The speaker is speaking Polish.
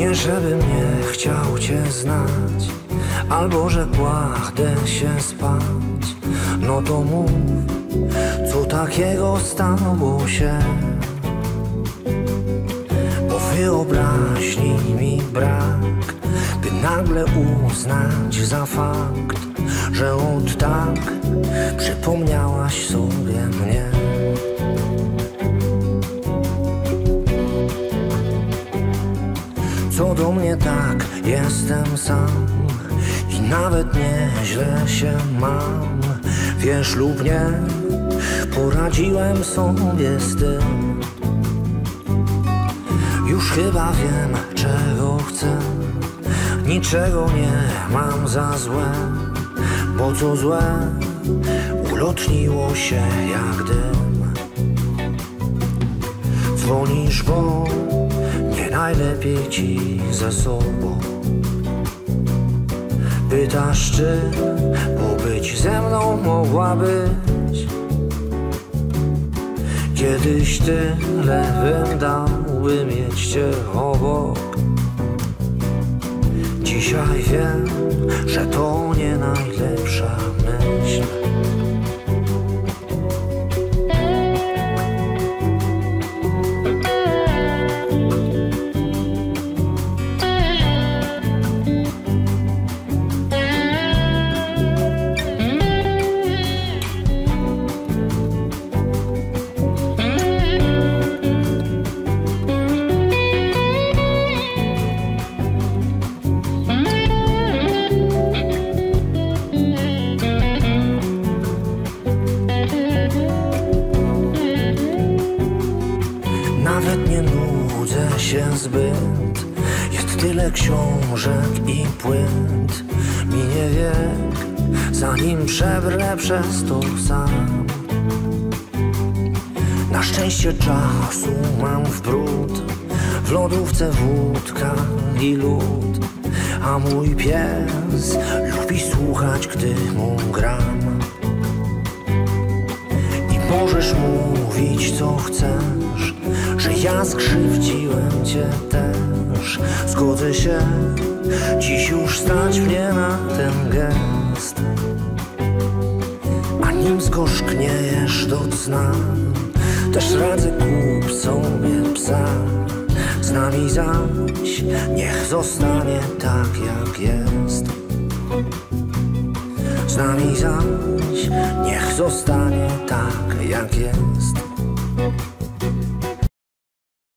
Nie żebym nie chciał cię znać Albo że kładę się spać. No to mów, co takiego stało się. Bo wyobraźni mi brak By nagle uznać za fakt Że od tak przypomniałaś sobie mnie Co do mnie tak, jestem sam. I nawet nieźle się mam. Wiesz lub nie, poradziłem sobie z tym. Już chyba wiem, czego chcę. Niczego nie mam za złe. Bo co złe, ulotniło się jak dym. Dzwonisz, bo najlepiej ci ze sobą. Pytasz, czy pobyć ze mną mogłabyś? Kiedyś tyle bym dał, by mieć cię obok. Dzisiaj wiem, że to nie najlepsza myśl Nawet nie nudzę się zbyt. Jest tyle książek i płyt. Minie wiek, zanim przebrę przez to sam. Na szczęście czasu mam w brud. W lodówce wódka i lód. A mój pies lubi słuchać, gdy mu gram możesz mówić co chcesz Że ja skrzywdziłem cię też. Zgodzę się Dziś już stać mnie na ten gest A nim zgorzkniejesz do cna. Też radzę kup sobie psa Z nami zaś niech zostanie tak jak jest z nami zaś niech zostanie tak jak jest.